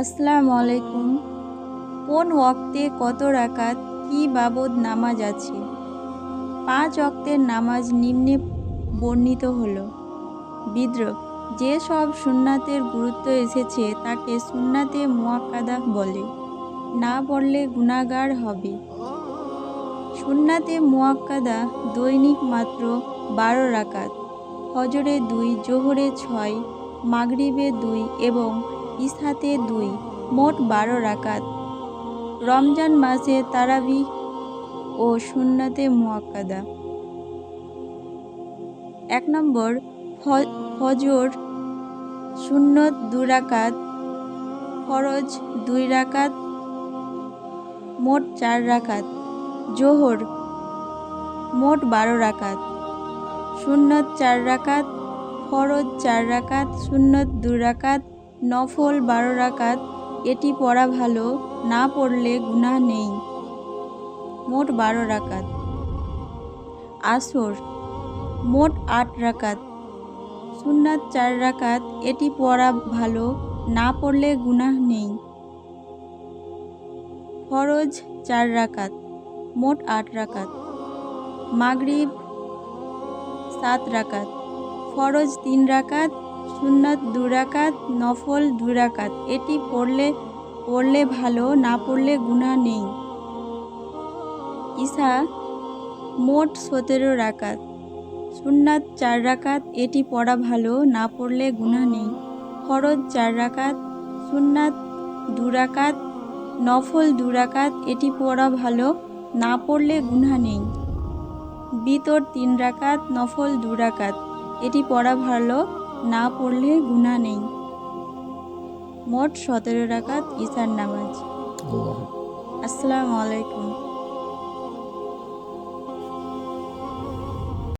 আসসালামু আলাইকুম। কোন ওয়াক্তে কত রাকাত কি বাবদ নামাজ আছে? পাঁচ ওয়াক্তের নামাজ নিম্নে বর্ণিত হলো। বিদ্রোহ, যে সব সুন্নাতের গুরুত্ব এসেছে তাকে সুন্নাতে মোয়াক্কাদা বলে। না পড়লে গুণাগার হবে। সুন্নাতে মোয়াক্কাদা দৈনিক মাত্র বারো রাকাত। হজরে দুই, জোহরে ছয়, মাগরিবে দুই এবং ইসাতে দুই, মোট বারো রাকাত। রমজান মাসে তারাবি ও সুন্নাতে মুয়াক্কাদা এক নম্বর ফজর সুন্নত দু রাকাত, ফরজ দুই রাকাত, মোট চার রাকাত। জোহর, মোট বারো রাকাত। সুন্নত চার রাকাত, ফরজ চার রাকাত, সুন্নত দু রাকাত নফল বারো রাকাত, এটি পড়া ভালো, না পড়লে গুনাহ নেই। মোট বারো রাকাত। আসর, মোট আট রাকাত। সুন্নাত চার রাকাত, এটি পড়া ভালো, না পড়লে গুনাহ নেই। ফরজ চার রাকাত, মোট আট রাকাত। মাগরিব সাত রাকাত, ফরজ তিন রাকাত সুন্নত দুরাকাত, নফল দুরাকাত। এটি পড়লে পড়লে ভালো, না পড়লে গুনাহ নেই। ঈশা মোট সতেরো রাকাত। সুন্নাত চার রাকাত, এটি পড়া ভালো, না পড়লে গুনাহ নেই। ফরজ চার রাকাত, সুন্নাত দু রাকাত নফল দু রাকাত এটি পড়া ভালো, না পড়লে গুনাহ নেই। বিতর তিন রাকাত, নফল দু রাকাত এটি পড়া ভালো না পড়লে গুণা নেই। মোট সতেরো রাকাত ইসার নামাজ। আসসালামু আলাইকুম।